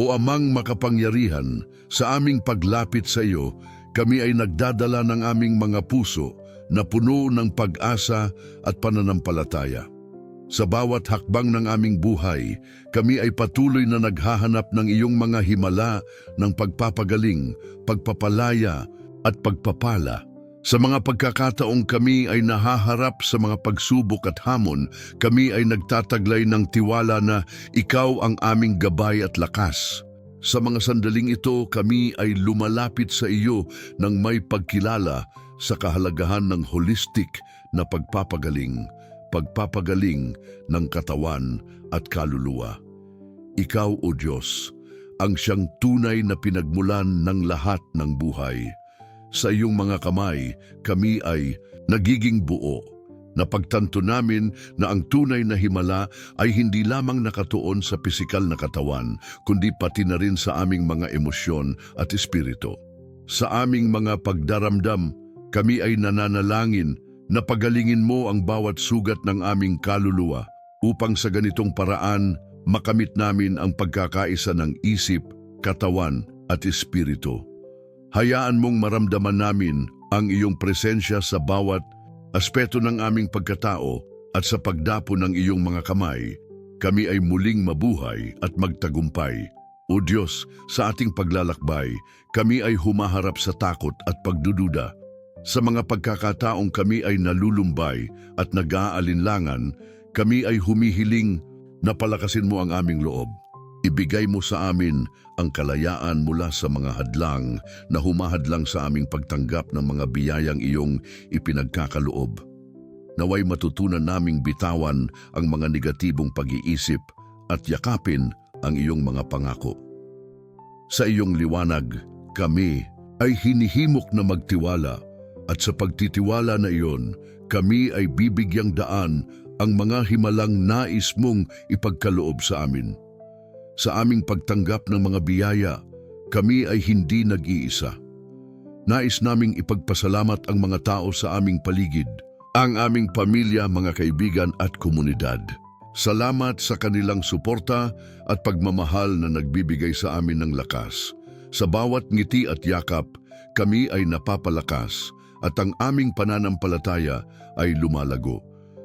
O amang makapangyarihan, sa aming paglapit sa iyo, kami ay nagdadala ng aming mga puso na puno ng pag-asa at pananampalataya. Sa bawat hakbang ng aming buhay, kami ay patuloy na naghahanap ng iyong mga himala ng pagpapagaling, pagpapalaya at pagpapala. Sa mga pagkakataong kami ay nahaharap sa mga pagsubok at hamon, kami ay nagtataglay ng tiwala na ikaw ang aming gabay at lakas. Sa mga sandaling ito, kami ay lumalapit sa iyo ng may pagkilala sa kahalagahan ng holistic na pagpapagaling, pagpapagaling ng katawan at kaluluwa. Ikaw, O Diyos, ang siyang tunay na pinagmulan ng lahat ng buhay. Sa iyong mga kamay, kami ay nagiging buo. Napagtanto namin na ang tunay na himala ay hindi lamang nakatuon sa pisikal na katawan, kundi pati na rin sa aming mga emosyon at espiritu. Sa aming mga pagdaramdam, kami ay nananalangin na pagalingin mo ang bawat sugat ng aming kaluluwa upang sa ganitong paraan makamit namin ang pagkakaisa ng isip, katawan at espiritu. Hayaan mong maramdaman namin ang iyong presensya sa bawat aspeto ng aming pagkatao at sa pagdapo ng iyong mga kamay, kami ay muling mabuhay at magtagumpay. O Diyos, sa ating paglalakbay, kami ay humaharap sa takot at pagdududa. Sa mga pagkakataong kami ay nalulumbay at nag-aalinlangan, kami ay humihiling na palakasin mo ang aming loob. Ibigay mo sa amin ang kalayaan mula sa mga hadlang na humahadlang sa aming pagtanggap ng mga biyayang iyong ipinagkakaloob. Naway matutunan naming bitawan ang mga negatibong pag-iisip at yakapin ang iyong mga pangako. Sa iyong liwanag, kami ay hinihimok na magtiwala at sa pagtitiwala na iyon, kami ay bibigyang daan ang mga himalang nais mong ipagkaloob sa amin. Sa aming pagtanggap ng mga biyaya, kami ay hindi nag-iisa. Nais naming ipagpasalamat ang mga tao sa aming paligid, ang aming pamilya, mga kaibigan at komunidad. Salamat sa kanilang suporta at pagmamahal na nagbibigay sa amin ng lakas. Sa bawat ngiti at yakap, kami ay napapalakas at ang aming pananampalataya ay lumalago.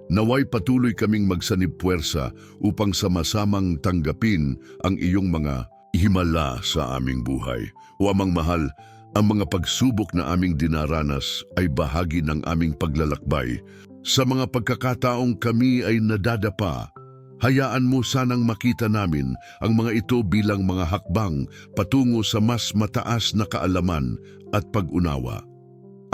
Naway patuloy kaming magsanib puwersa upang sama-samang tanggapin ang iyong mga himala sa aming buhay. O amang mahal, ang mga pagsubok na aming dinaranas ay bahagi ng aming paglalakbay. Sa mga pagkakataong kami ay nadadapa, hayaan mo sanang makita namin ang mga ito bilang mga hakbang patungo sa mas mataas na kaalaman at pag-unawa.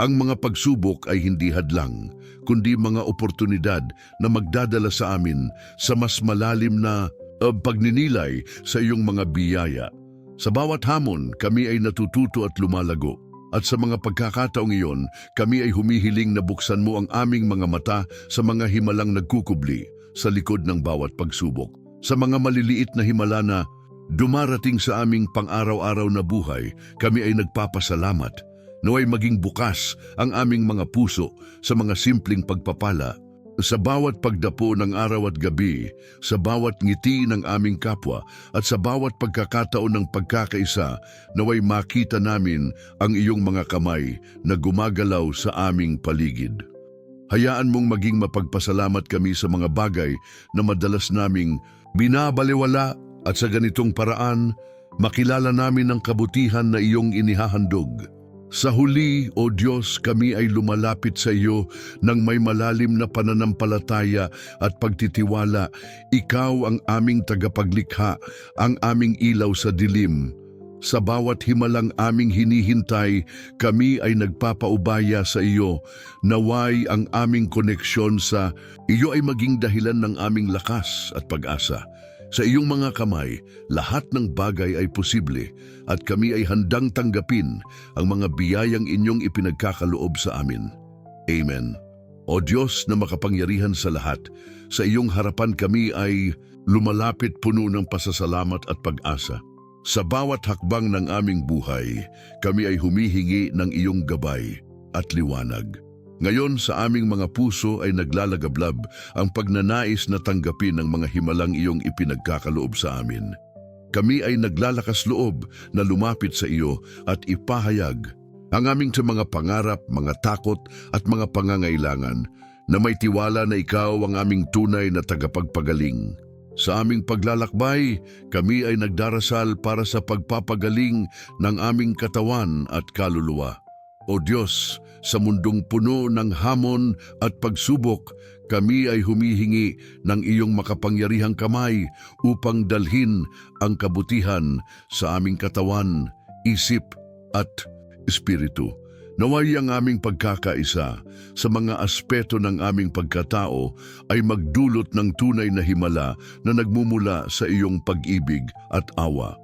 Ang mga pagsubok ay hindi hadlang, kundi mga oportunidad na magdadala sa amin sa mas malalim na uh, pagninilay sa iyong mga biyaya. Sa bawat hamon, kami ay natututo at lumalago. At sa mga pagkakataong iyon, kami ay humihiling na buksan mo ang aming mga mata sa mga himalang nagkukubli sa likod ng bawat pagsubok. Sa mga maliliit na himala na dumarating sa aming pang-araw-araw na buhay, kami ay nagpapasalamat Naway maging bukas ang aming mga puso sa mga simpleng pagpapala. Sa bawat pagdapo ng araw at gabi, sa bawat ngiti ng aming kapwa at sa bawat pagkakataon ng pagkakaisa, naway makita namin ang iyong mga kamay na gumagalaw sa aming paligid. Hayaan mong maging mapagpasalamat kami sa mga bagay na madalas naming binabaliwala at sa ganitong paraan, makilala namin ang kabutihan na iyong inihahandog. Sa huli, O Diyos, kami ay lumalapit sa iyo ng may malalim na pananampalataya at pagtitiwala. Ikaw ang aming tagapaglikha, ang aming ilaw sa dilim. Sa bawat himalang aming hinihintay, kami ay nagpapaubaya sa iyo. Naway ang aming koneksyon sa iyo ay maging dahilan ng aming lakas at pag-asa. Sa iyong mga kamay, lahat ng bagay ay posible at kami ay handang tanggapin ang mga biyayang inyong ipinagkakaloob sa amin. Amen. O Diyos na makapangyarihan sa lahat, sa iyong harapan kami ay lumalapit puno ng pasasalamat at pag-asa. Sa bawat hakbang ng aming buhay, kami ay humihingi ng iyong gabay at liwanag. Ngayon sa aming mga puso ay naglalagablab ang pagnanais na tanggapin ang mga himalang iyong ipinagkakaloob sa amin. kami ay naglalakas loob na lumapit sa iyo at ipahayag ang aming sa mga pangarap, mga takot at mga pangangailangan na may tiwala na ikaw ang aming tunay na tagapagpagaling. Sa aming paglalakbay, kami ay nagdarasal para sa pagpapagaling ng aming katawan at kaluluwa. O Diyos, sa mundong puno ng hamon at pagsubok, kami ay humihingi ng iyong makapangyarihang kamay upang dalhin ang kabutihan sa aming katawan, isip at espiritu. Naway ang aming pagkakaisa sa mga aspeto ng aming pagkatao ay magdulot ng tunay na himala na nagmumula sa iyong pag-ibig at awa.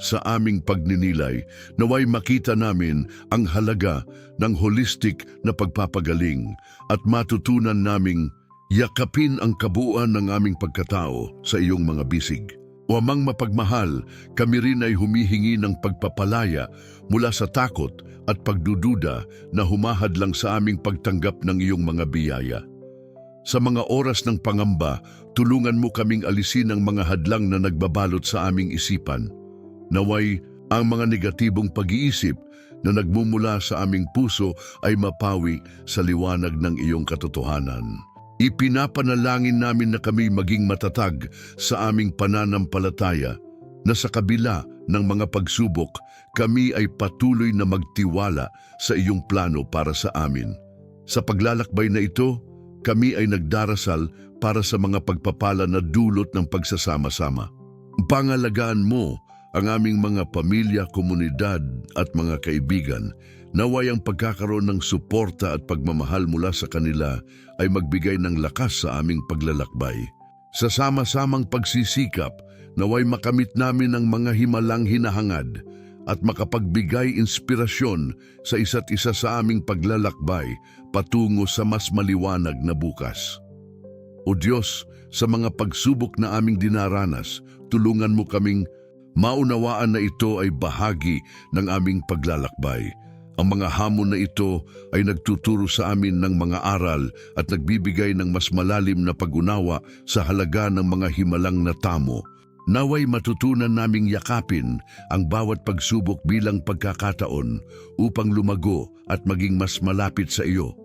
Sa aming pagninilay, naway makita namin ang halaga ng holistic na pagpapagaling at matutunan naming yakapin ang kabuuan ng aming pagkatao sa iyong mga bisig. O amang mapagmahal, kami rin ay humihingi ng pagpapalaya mula sa takot at pagdududa na humahad lang sa aming pagtanggap ng iyong mga biyaya. Sa mga oras ng pangamba, tulungan mo kaming alisin ang mga hadlang na nagbabalot sa aming isipan. Naway, ang mga negatibong pag-iisip na nagmumula sa aming puso ay mapawi sa liwanag ng iyong katotohanan. Ipinapanalangin namin na kami maging matatag sa aming pananampalataya na sa kabila ng mga pagsubok, kami ay patuloy na magtiwala sa iyong plano para sa amin. Sa paglalakbay na ito, kami ay nagdarasal para sa mga pagpapala na dulot ng pagsasama-sama. Pangalagaan mo ang aming mga pamilya, komunidad at mga kaibigan. Naway ang pagkakaroon ng suporta at pagmamahal mula sa kanila ay magbigay ng lakas sa aming paglalakbay. Sa sama-samang pagsisikap, naway makamit namin ang mga himalang hinahangad at makapagbigay inspirasyon sa isa't isa sa aming paglalakbay patungo sa mas maliwanag na bukas. O Diyos, sa mga pagsubok na aming dinaranas, tulungan mo kaming maunawaan na ito ay bahagi ng aming paglalakbay. Ang mga hamon na ito ay nagtuturo sa amin ng mga aral at nagbibigay ng mas malalim na pag-unawa sa halaga ng mga himalang na tamo. Naway matutunan naming yakapin ang bawat pagsubok bilang pagkakataon upang lumago at maging mas malapit sa iyo.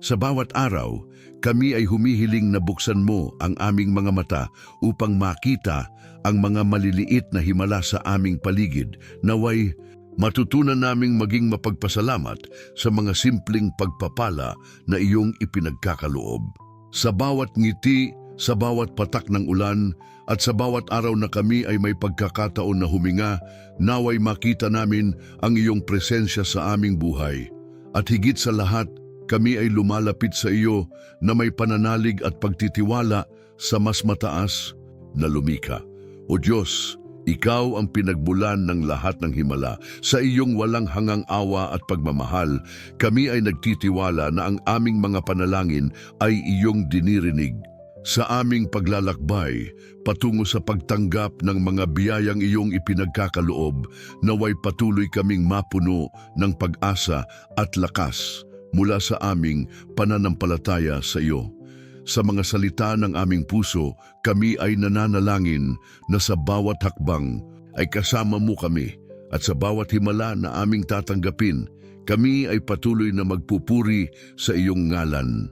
Sa bawat araw, kami ay humihiling na buksan mo ang aming mga mata upang makita ang mga maliliit na himala sa aming paligid. Naway, matutunan naming maging mapagpasalamat sa mga simpleng pagpapala na iyong ipinagkakaloob. Sa bawat ngiti, sa bawat patak ng ulan, at sa bawat araw na kami ay may pagkakataon na huminga, naway makita namin ang iyong presensya sa aming buhay. At higit sa lahat, kami ay lumalapit sa iyo na may pananalig at pagtitiwala sa mas mataas na lumika. O Diyos, ikaw ang pinagbulan ng lahat ng himala. Sa iyong walang hangang awa at pagmamahal, kami ay nagtitiwala na ang aming mga panalangin ay iyong dinirinig. Sa aming paglalakbay, patungo sa pagtanggap ng mga biyayang iyong ipinagkakaloob, naway patuloy kaming mapuno ng pag-asa at lakas mula sa aming pananampalataya sa iyo. Sa mga salita ng aming puso, kami ay nananalangin na sa bawat hakbang ay kasama mo kami at sa bawat himala na aming tatanggapin, kami ay patuloy na magpupuri sa iyong ngalan.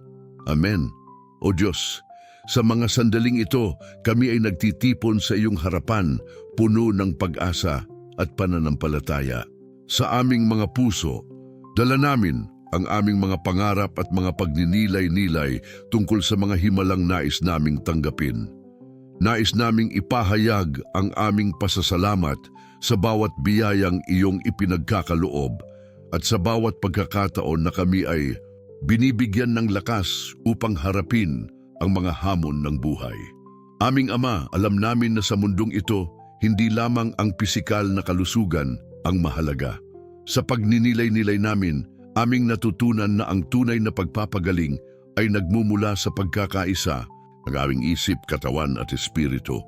Amen. O Diyos, sa mga sandaling ito, kami ay nagtitipon sa iyong harapan, puno ng pag-asa at pananampalataya. Sa aming mga puso, dala namin ang aming mga pangarap at mga pagninilay-nilay tungkol sa mga himalang nais naming tanggapin. Nais naming ipahayag ang aming pasasalamat sa bawat biyayang iyong ipinagkakaloob at sa bawat pagkakataon na kami ay binibigyan ng lakas upang harapin ang mga hamon ng buhay. Aming Ama, alam namin na sa mundong ito, hindi lamang ang pisikal na kalusugan ang mahalaga. Sa pagninilay-nilay namin, aming natutunan na ang tunay na pagpapagaling ay nagmumula sa pagkakaisa ng aming isip, katawan at espiritu.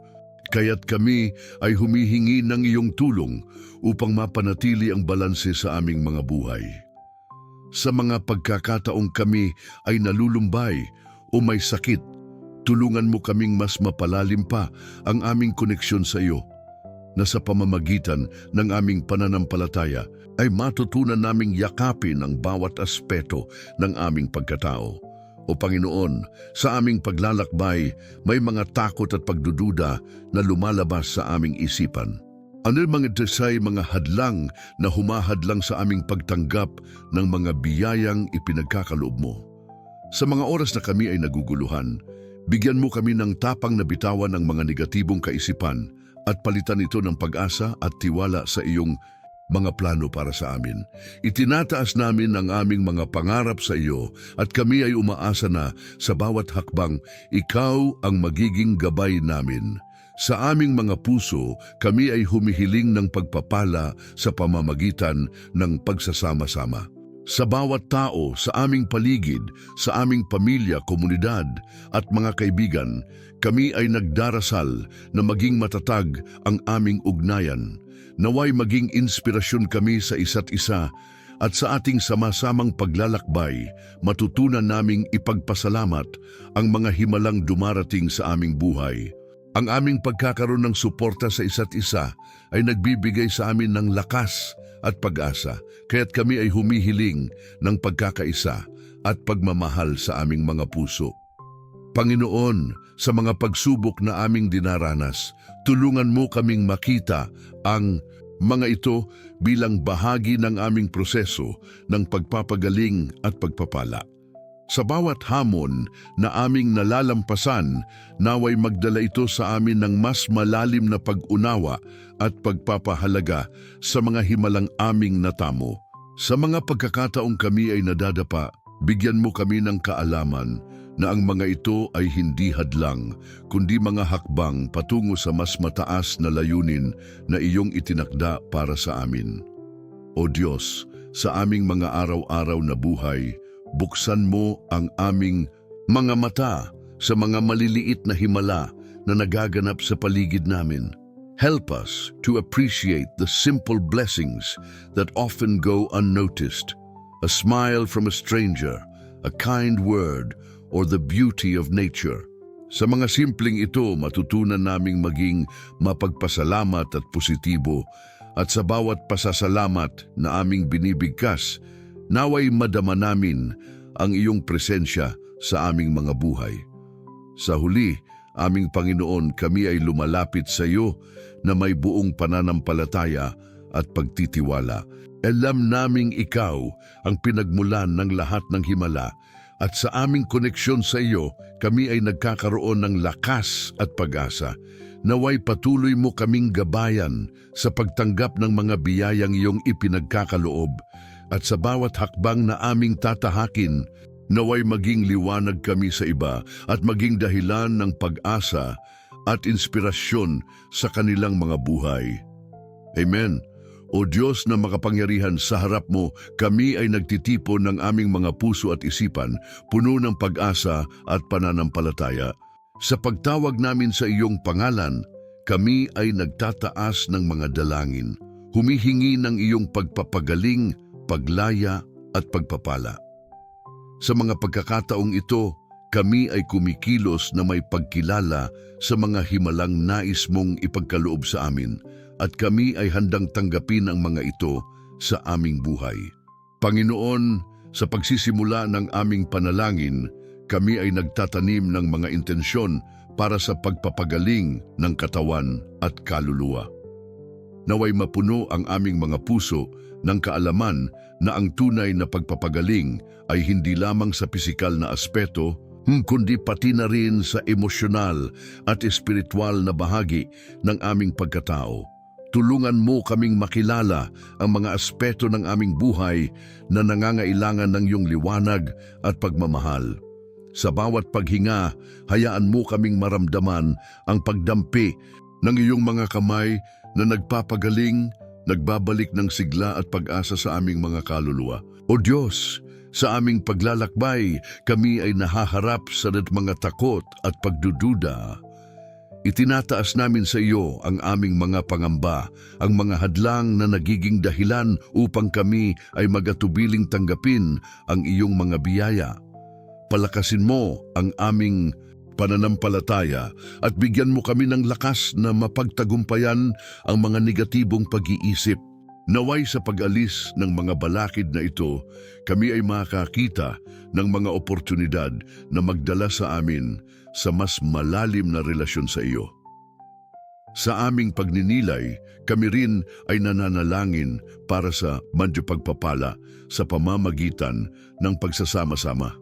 Kaya't kami ay humihingi ng iyong tulong upang mapanatili ang balanse sa aming mga buhay. Sa mga pagkakataong kami ay nalulumbay o may sakit, tulungan mo kaming mas mapalalim pa ang aming koneksyon sa iyo. na sa pamamagitan ng aming pananampalataya ay matutunan naming yakapin ang bawat aspeto ng aming pagkatao. O Panginoon, sa aming paglalakbay, may mga takot at pagdududa na lumalabas sa aming isipan. Ano mga desay mga hadlang na humahadlang sa aming pagtanggap ng mga biyayang ipinagkakaloob mo? Sa mga oras na kami ay naguguluhan, bigyan mo kami ng tapang na bitawan ng mga negatibong kaisipan at palitan ito ng pag-asa at tiwala sa iyong mga plano para sa amin. Itinataas namin ang aming mga pangarap sa iyo at kami ay umaasa na sa bawat hakbang, ikaw ang magiging gabay namin. Sa aming mga puso, kami ay humihiling ng pagpapala sa pamamagitan ng pagsasama-sama. Sa bawat tao, sa aming paligid, sa aming pamilya, komunidad at mga kaibigan, kami ay nagdarasal na maging matatag ang aming ugnayan. Naway maging inspirasyon kami sa isa't isa at sa ating sama-samang paglalakbay, matutunan naming ipagpasalamat ang mga himalang dumarating sa aming buhay. Ang aming pagkakaroon ng suporta sa isa't isa ay nagbibigay sa amin ng lakas at pag-asa, kaya't kami ay humihiling ng pagkakaisa at pagmamahal sa aming mga puso. Panginoon, sa mga pagsubok na aming dinaranas, tulungan mo kaming makita ang mga ito bilang bahagi ng aming proseso ng pagpapagaling at pagpapala. Sa bawat hamon na aming nalalampasan, naway magdala ito sa amin ng mas malalim na pag-unawa at pagpapahalaga sa mga himalang aming natamo. Sa mga pagkakataong kami ay nadadapa, bigyan mo kami ng kaalaman na ang mga ito ay hindi hadlang, kundi mga hakbang patungo sa mas mataas na layunin na iyong itinakda para sa amin. O Diyos, sa aming mga araw-araw na buhay, buksan mo ang aming mga mata sa mga maliliit na himala na nagaganap sa paligid namin. Help us to appreciate the simple blessings that often go unnoticed. A smile from a stranger, a kind word, or the beauty of nature. Sa mga simpleng ito, matutunan naming maging mapagpasalamat at positibo at sa bawat pasasalamat na aming binibigkas, naway madama namin ang iyong presensya sa aming mga buhay. Sa huli, aming Panginoon, kami ay lumalapit sa iyo na may buong pananampalataya at pagtitiwala. Alam naming ikaw ang pinagmulan ng lahat ng himala at sa aming koneksyon sa iyo, kami ay nagkakaroon ng lakas at pag-asa. Naway patuloy mo kaming gabayan sa pagtanggap ng mga biyayang iyong ipinagkakaloob at sa bawat hakbang na aming tatahakin, naway maging liwanag kami sa iba at maging dahilan ng pag-asa at inspirasyon sa kanilang mga buhay. Amen. O Diyos na makapangyarihan sa harap mo, kami ay nagtitipon ng aming mga puso at isipan, puno ng pag-asa at pananampalataya. Sa pagtawag namin sa iyong pangalan, kami ay nagtataas ng mga dalangin, humihingi ng iyong pagpapagaling, paglaya at pagpapala. Sa mga pagkakataong ito, kami ay kumikilos na may pagkilala sa mga himalang nais mong ipagkaloob sa amin at kami ay handang tanggapin ang mga ito sa aming buhay. Panginoon, sa pagsisimula ng aming panalangin, kami ay nagtatanim ng mga intensyon para sa pagpapagaling ng katawan at kaluluwa. Naway mapuno ang aming mga puso ng kaalaman na ang tunay na pagpapagaling ay hindi lamang sa pisikal na aspeto, hmm, kundi pati na rin sa emosyonal at espiritual na bahagi ng aming pagkatao. Tulungan mo kaming makilala ang mga aspeto ng aming buhay na nangangailangan ng iyong liwanag at pagmamahal. Sa bawat paghinga, hayaan mo kaming maramdaman ang pagdampi ng iyong mga kamay na nagpapagaling, nagbabalik ng sigla at pag-asa sa aming mga kaluluwa. O Diyos, sa aming paglalakbay, kami ay nahaharap sa mga takot at pagdududa. Itinataas namin sa iyo ang aming mga pangamba, ang mga hadlang na nagiging dahilan upang kami ay magatubiling tanggapin ang iyong mga biyaya. Palakasin mo ang aming pananampalataya at bigyan mo kami ng lakas na mapagtagumpayan ang mga negatibong pag-iisip. Naway sa pag-alis ng mga balakid na ito, kami ay makakita ng mga oportunidad na magdala sa amin sa mas malalim na relasyon sa iyo. Sa aming pagninilay, kami rin ay nananalangin para sa mandyo pagpapala sa pamamagitan ng pagsasama-sama.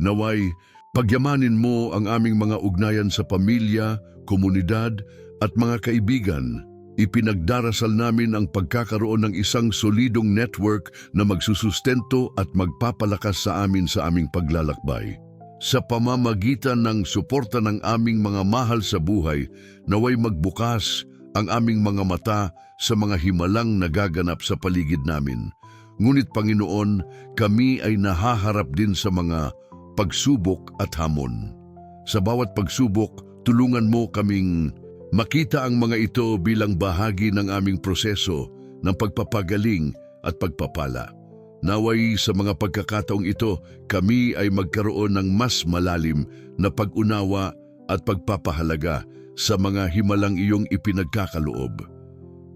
Naway, pagyamanin mo ang aming mga ugnayan sa pamilya, komunidad at mga kaibigan. Ipinagdarasal namin ang pagkakaroon ng isang solidong network na magsusustento at magpapalakas sa amin sa aming paglalakbay. Sa pamamagitan ng suporta ng aming mga mahal sa buhay, naway magbukas ang aming mga mata sa mga himalang nagaganap sa paligid namin. Ngunit Panginoon, kami ay nahaharap din sa mga pagsubok at hamon. Sa bawat pagsubok, tulungan mo kaming makita ang mga ito bilang bahagi ng aming proseso ng pagpapagaling at pagpapala. Naway sa mga pagkakataong ito, kami ay magkaroon ng mas malalim na pag-unawa at pagpapahalaga sa mga himalang iyong ipinagkakaloob.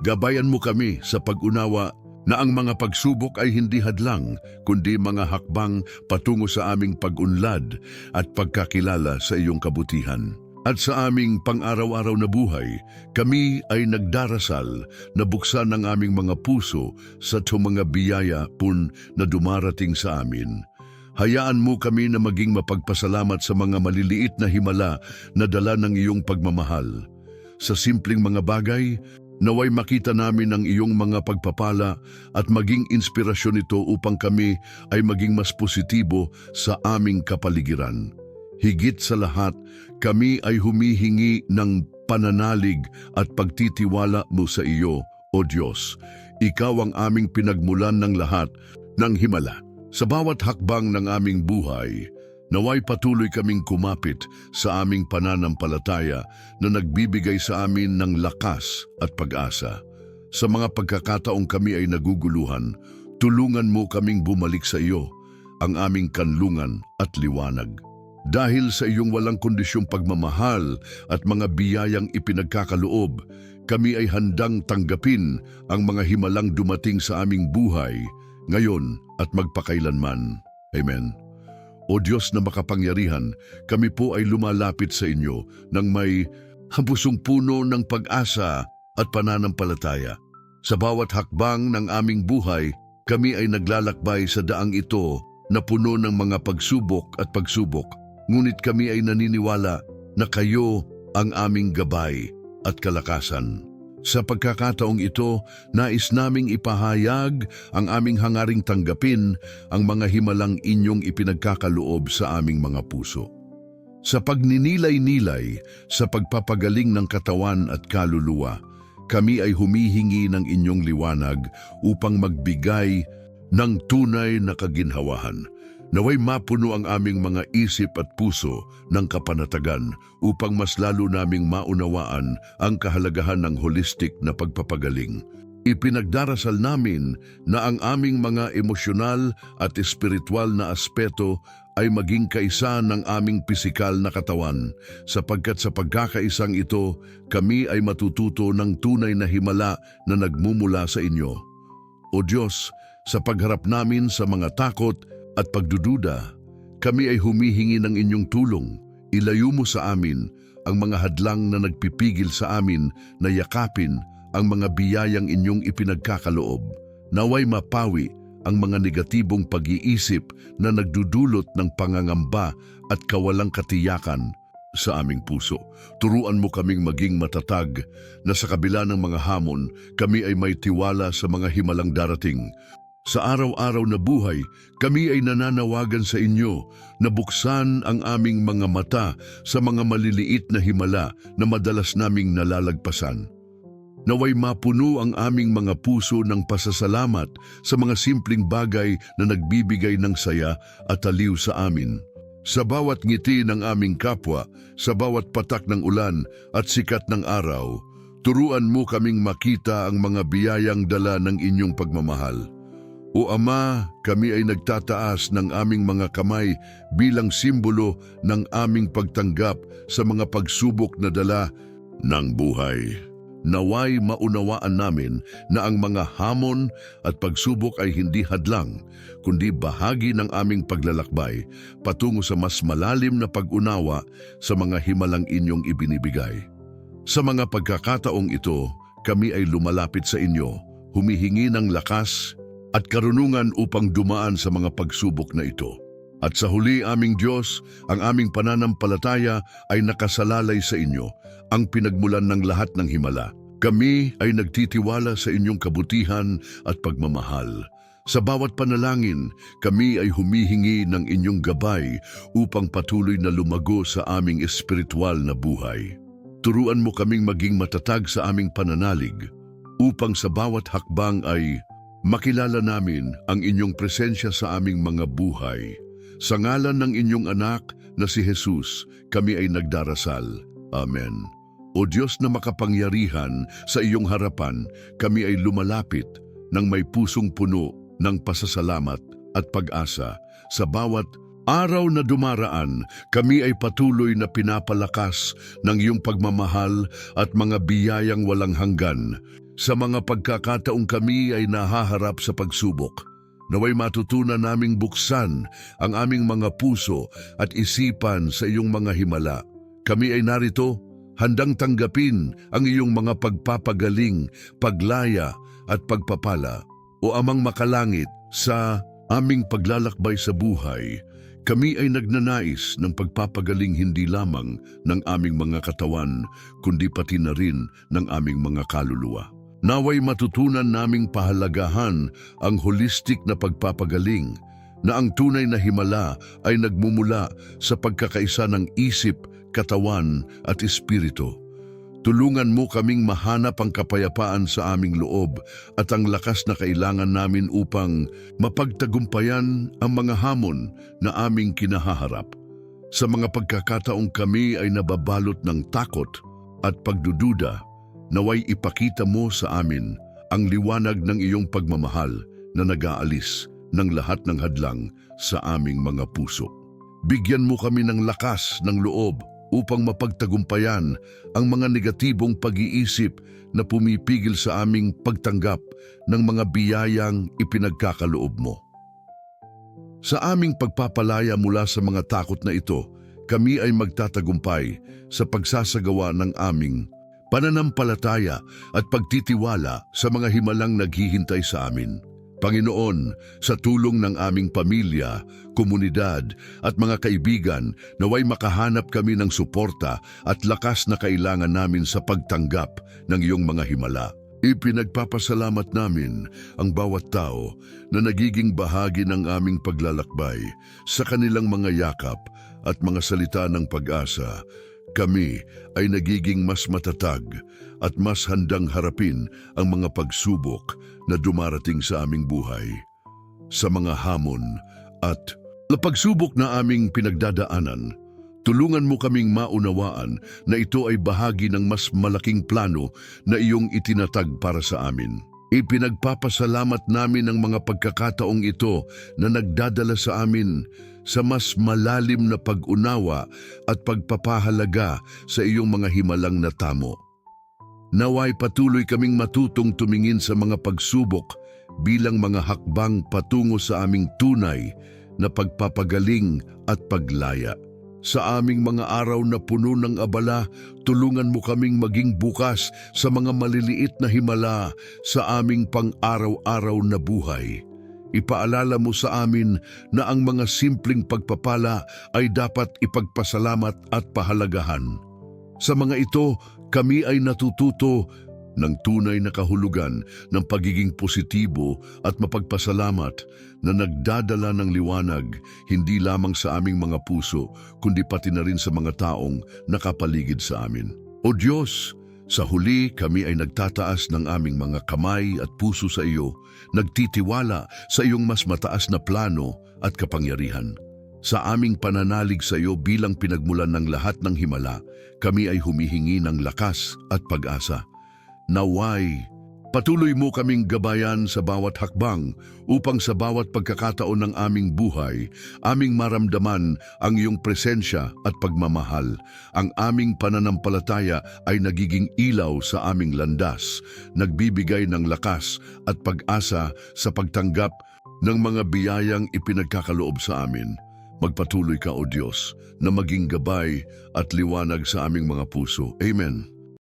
Gabayan mo kami sa pag-unawa na ang mga pagsubok ay hindi hadlang, kundi mga hakbang patungo sa aming pag-unlad at pagkakilala sa iyong kabutihan. At sa aming pang-araw-araw na buhay, kami ay nagdarasal na buksan ang aming mga puso sa mga biyaya pun na dumarating sa amin. Hayaan mo kami na maging mapagpasalamat sa mga maliliit na himala na dala ng iyong pagmamahal. Sa simpleng mga bagay, naway makita namin ang iyong mga pagpapala at maging inspirasyon ito upang kami ay maging mas positibo sa aming kapaligiran. Higit sa lahat, kami ay humihingi ng pananalig at pagtitiwala mo sa iyo, O Diyos. Ikaw ang aming pinagmulan ng lahat ng himala. Sa bawat hakbang ng aming buhay, naway patuloy kaming kumapit sa aming pananampalataya na nagbibigay sa amin ng lakas at pag-asa. Sa mga pagkakataong kami ay naguguluhan, tulungan mo kaming bumalik sa iyo, ang aming kanlungan at liwanag. Dahil sa iyong walang kondisyong pagmamahal at mga biyayang ipinagkakaloob, kami ay handang tanggapin ang mga himalang dumating sa aming buhay, ngayon at magpakailanman. Amen. O Diyos na makapangyarihan, kami po ay lumalapit sa inyo ng may hampusong puno ng pag-asa at pananampalataya. Sa bawat hakbang ng aming buhay, kami ay naglalakbay sa daang ito na puno ng mga pagsubok at pagsubok. Ngunit kami ay naniniwala na kayo ang aming gabay at kalakasan. Sa pagkakataong ito, nais naming ipahayag ang aming hangaring tanggapin ang mga himalang inyong ipinagkakaloob sa aming mga puso. Sa pagninilay-nilay, sa pagpapagaling ng katawan at kaluluwa, kami ay humihingi ng inyong liwanag upang magbigay ng tunay na kaginhawahan. Naway mapuno ang aming mga isip at puso ng kapanatagan upang mas lalo naming maunawaan ang kahalagahan ng holistic na pagpapagaling. Ipinagdarasal namin na ang aming mga emosyonal at espiritual na aspeto ay maging kaisa ng aming pisikal na katawan sapagkat sa pagkakaisang ito kami ay matututo ng tunay na himala na nagmumula sa inyo. O Diyos, sa pagharap namin sa mga takot at pagdududa, kami ay humihingi ng inyong tulong. Ilayo mo sa amin ang mga hadlang na nagpipigil sa amin na yakapin ang mga biyayang inyong ipinagkakaloob. Naway mapawi ang mga negatibong pag-iisip na nagdudulot ng pangangamba at kawalang katiyakan sa aming puso. Turuan mo kaming maging matatag na sa kabila ng mga hamon, kami ay may tiwala sa mga himalang darating. Sa araw-araw na buhay, kami ay nananawagan sa inyo na buksan ang aming mga mata sa mga maliliit na himala na madalas naming nalalagpasan. Naway mapuno ang aming mga puso ng pasasalamat sa mga simpleng bagay na nagbibigay ng saya at aliw sa amin. Sa bawat ngiti ng aming kapwa, sa bawat patak ng ulan at sikat ng araw, turuan mo kaming makita ang mga biyayang dala ng inyong pagmamahal. O Ama, kami ay nagtataas ng aming mga kamay bilang simbolo ng aming pagtanggap sa mga pagsubok na dala ng buhay. Naway maunawaan namin na ang mga hamon at pagsubok ay hindi hadlang, kundi bahagi ng aming paglalakbay patungo sa mas malalim na pag-unawa sa mga himalang inyong ibinibigay. Sa mga pagkakataong ito, kami ay lumalapit sa inyo, humihingi ng lakas at karunungan upang dumaan sa mga pagsubok na ito. At sa huli aming Diyos, ang aming pananampalataya ay nakasalalay sa inyo, ang pinagmulan ng lahat ng himala. Kami ay nagtitiwala sa inyong kabutihan at pagmamahal. Sa bawat panalangin, kami ay humihingi ng inyong gabay upang patuloy na lumago sa aming espiritual na buhay. Turuan mo kaming maging matatag sa aming pananalig upang sa bawat hakbang ay makilala namin ang inyong presensya sa aming mga buhay. Sa ngalan ng inyong anak na si Jesus, kami ay nagdarasal. Amen. O Diyos na makapangyarihan, sa iyong harapan, kami ay lumalapit ng may pusong puno ng pasasalamat at pag-asa. Sa bawat araw na dumaraan, kami ay patuloy na pinapalakas ng iyong pagmamahal at mga biyayang walang hanggan. Sa mga pagkakataong kami ay nahaharap sa pagsubok, naway matutunan naming buksan ang aming mga puso at isipan sa iyong mga himala. Kami ay narito, handang tanggapin ang iyong mga pagpapagaling, paglaya at pagpapala. O amang makalangit sa aming paglalakbay sa buhay, kami ay nagnanais ng pagpapagaling hindi lamang ng aming mga katawan, kundi pati na rin ng aming mga kaluluwa. Naway matutunan naming pahalagahan ang holistic na pagpapagaling na ang tunay na himala ay nagmumula sa pagkakaisa ng isip, katawan at espiritu. Tulungan mo kaming mahanap ang kapayapaan sa aming loob at ang lakas na kailangan namin upang mapagtagumpayan ang mga hamon na aming kinahaharap. Sa mga pagkakataong kami ay nababalot ng takot at pagdududa, naway ipakita mo sa amin ang liwanag ng iyong pagmamahal na nag-aalis ng lahat ng hadlang sa aming mga puso. Bigyan mo kami ng lakas ng loob upang mapagtagumpayan ang mga negatibong pag-iisip na pumipigil sa aming pagtanggap ng mga biyayang ipinagkakaloob mo. Sa aming pagpapalaya mula sa mga takot na ito, kami ay magtatagumpay sa pagsasagawa ng aming pananampalataya at pagtitiwala sa mga himalang naghihintay sa amin. Panginoon, sa tulong ng aming pamilya, komunidad at mga kaibigan, naway makahanap kami ng suporta at lakas na kailangan namin sa pagtanggap ng iyong mga himala. Ipinagpapasalamat namin ang bawat tao na nagiging bahagi ng aming paglalakbay sa kanilang mga yakap at mga salita ng pag-asa. Kami ay nagiging mas matatag at mas handang harapin ang mga pagsubok na dumarating sa aming buhay. Sa mga hamon at pagsubok na aming pinagdadaanan, tulungan mo kaming maunawaan na ito ay bahagi ng mas malaking plano na iyong itinatag para sa amin. Ipinagpapasalamat namin ang mga pagkakataong ito na nagdadala sa amin sa mas malalim na pag-unawa at pagpapahalaga sa iyong mga himalang na tamo. Naway patuloy kaming matutong tumingin sa mga pagsubok bilang mga hakbang patungo sa aming tunay na pagpapagaling at paglaya. Sa aming mga araw na puno ng abala, tulungan mo kaming maging bukas sa mga maliliit na himala sa aming pang-araw-araw na buhay. Ipaalala mo sa amin na ang mga simpleng pagpapala ay dapat ipagpasalamat at pahalagahan. Sa mga ito, kami ay natututo ng tunay na kahulugan ng pagiging positibo at mapagpasalamat na nagdadala ng liwanag hindi lamang sa aming mga puso kundi pati na rin sa mga taong nakapaligid sa amin. O Diyos, sa huli kami ay nagtataas ng aming mga kamay at puso sa iyo, nagtitiwala sa iyong mas mataas na plano at kapangyarihan. Sa aming pananalig sa iyo bilang pinagmulan ng lahat ng himala, kami ay humihingi ng lakas at pag-asa. Naway, Patuloy mo kaming gabayan sa bawat hakbang upang sa bawat pagkakataon ng aming buhay, aming maramdaman ang iyong presensya at pagmamahal. Ang aming pananampalataya ay nagiging ilaw sa aming landas, nagbibigay ng lakas at pag-asa sa pagtanggap ng mga biyayang ipinagkakaloob sa amin. Magpatuloy ka, O Diyos, na maging gabay at liwanag sa aming mga puso. Amen.